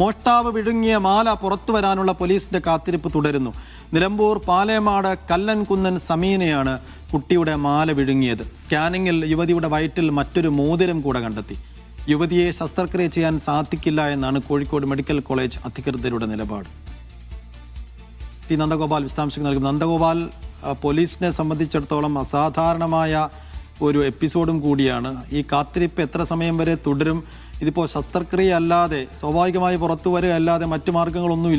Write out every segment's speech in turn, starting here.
മോഷ്ടാവ് വിഴുങ്ങിയ മാല പുറത്തു വരാനുള്ള പോലീസിന്റെ കാത്തിരിപ്പ് തുടരുന്നു. നിലമ്പൂർ പാലേമാട് കല്ലൻകുന്നൻ സമീനയാണ് കുട്ടിയുടെ മാല വിഴുങ്ങിയത്. സ്കാനിങ്ങിൽ യുവതിയുടെ വയറ്റിൽ മറ്റൊരു മോതിരം കൂടെ കണ്ടെത്തി. യുവതിയെ ശസ്ത്രക്രിയ ചെയ്യാൻ സാധിക്കില്ല എന്നാണ് കോഴിക്കോട് മെഡിക്കൽ കോളേജ് അധികൃതരുടെ നിലപാട്. ടി നന്ദഗോപാൽ വിശദാംശങ്ങൾ നൽകും. നന്ദഗോപാൽ പോലീസിനെ സംബന്ധിച്ചിടത്തോളം അസാധാരണമായ ഒരു എപ്പിസോഡും കൂടിയാണ്. ഈ കാത്തിരിപ്പ് എത്ര സമയം വരെ തുടരും? ഇതിപ്പോൾ ശസ്ത്രക്രിയ അല്ലാതെ സ്വാഭാവികമായി പുറത്തു വരിക അല്ലാതെ മറ്റു മാർഗങ്ങളൊന്നും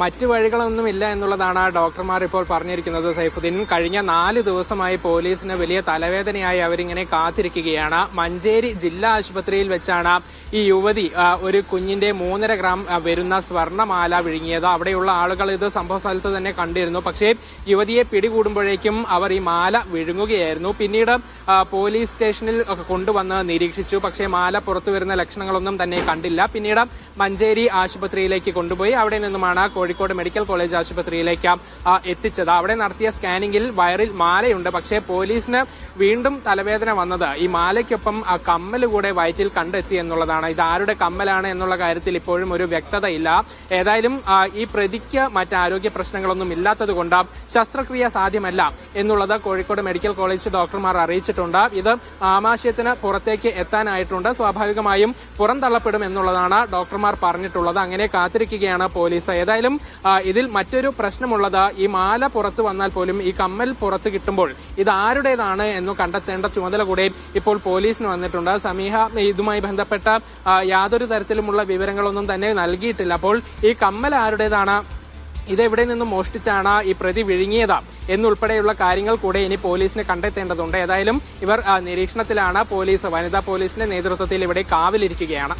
മറ്റ് വഴികളൊന്നുമില്ല എന്നുള്ളതാണ് ഡോക്ടർമാർ ഇപ്പോൾ പറഞ്ഞിരിക്കുന്നത് സൈഫുദ്ദീൻ. കഴിഞ്ഞ നാല് ദിവസമായി പോലീസിന് വലിയ തലവേദനയായി അവരിങ്ങനെ കാത്തിരിക്കുകയാണ്. മഞ്ചേരി ജില്ലാ ആശുപത്രിയിൽ വെച്ചാണ് ഈ യുവതി ഒരു കുഞ്ഞിന്റെ മൂന്നര ഗ്രാം വരുന്ന സ്വർണമാല വിഴുങ്ങിയത്. അവിടെയുള്ള ആളുകൾ ഇത് സംഭവ സ്ഥലത്ത് തന്നെ കണ്ടിരുന്നു. പക്ഷേ യുവതിയെ പിടികൂടുമ്പോഴേക്കും അവർ ഈ മാല വിഴുങ്ങുകയായിരുന്നു. പിന്നീട് പോലീസ് സ്റ്റേഷനിൽ കൊണ്ടുവന്ന് നിരീക്ഷിച്ചു. പക്ഷേ മാല പുറത്തു വരുന്ന ലക്ഷണങ്ങളൊന്നും തന്നെ കണ്ടില്ല. പിന്നീട് മഞ്ചേരി ആശുപത്രിയിലേക്ക് കൊണ്ടുപോയി. അവിടെ നിന്നുമാണ് കോഴിക്കോട് മെഡിക്കൽ കോളേജ് ആശുപത്രിയിലേക്ക് എത്തിച്ചത്. അവിടെ നടത്തിയ സ്കാനിംഗിൽ വയറിൽ മാലയുണ്ട്. പക്ഷേ പോലീസിന് വീണ്ടും തലവേദന വന്നത് ഈ മാലയ്ക്കൊപ്പം കമ്മൽ കൂടെ വയറ്റിൽ കണ്ടെത്തി എന്നുള്ളതാണ്. ഇത് ആരുടെ കമ്മലാണ് എന്നുള്ള കാര്യത്തിൽ ഇപ്പോഴും ഒരു വ്യക്തതയില്ല. ഏതായാലും ഈ പ്രതിക്ക് മറ്റ് ആരോഗ്യ പ്രശ്നങ്ങളൊന്നും ഇല്ലാത്തത് കൊണ്ട് ശസ്ത്രക്രിയ സാധ്യമല്ല എന്നുള്ളത് കോഴിക്കോട് മെഡിക്കൽ കോളേജ് ഡോക്ടർമാർ അറിയിച്ചിട്ടുണ്ട്. ഇത് ആമാശയത്തിന് പുറത്തേക്ക് എത്താനായിട്ടുണ്ട്. സ്വാഭാവികമായും പുറന്തള്ളപ്പെടും എന്നുള്ളതാണ് ഡോക്ടർമാർ പറഞ്ഞിട്ടുള്ളത്. അങ്ങനെ കാത്തിരിക്കുകയാണ് പോലീസ്. ഏതായാലും ആ, ഇതിൽ മറ്റൊരു പ്രശ്നമുള്ളത് ഈ മാല പുറത്ത് വന്നാൽ പോലും ഈ കമ്മൽ പുറത്ത് കിട്ടുമ്പോൾ ഇത് ആരുടേതാണ് എന്ന് കണ്ടെത്തേണ്ട ചുമതല കൂടെ ഇപ്പോൾ പോലീസിന് വന്നിട്ടുണ്ട്. സമീഹ ഇതുമായി ബന്ധപ്പെട്ട യാതൊരു തരത്തിലുമുള്ള വിവരങ്ങളൊന്നും തന്നെ നൽകിയിട്ടില്ല. അപ്പോൾ ഈ കമ്മൽ ആരുടേതാണ്? ഇതെവിടെ നിന്നും മോഷ്ടിച്ചാണ് ഈ പ്രതി വിഴുങ്ങിയത് എന്നുൾപ്പെടെയുള്ള കാര്യങ്ങൾ കൂടെ ഇനി പോലീസിനെ കണ്ടെത്തേണ്ടതുണ്ട്. ഏതായാലും ഇവർ നിരീക്ഷണത്തിലാണ് പോലീസ് വനിതാ പോലീസിന്റെ നേതൃത്വത്തിൽ ഇവിടെ കാവലിരിക്കുകയാണ്.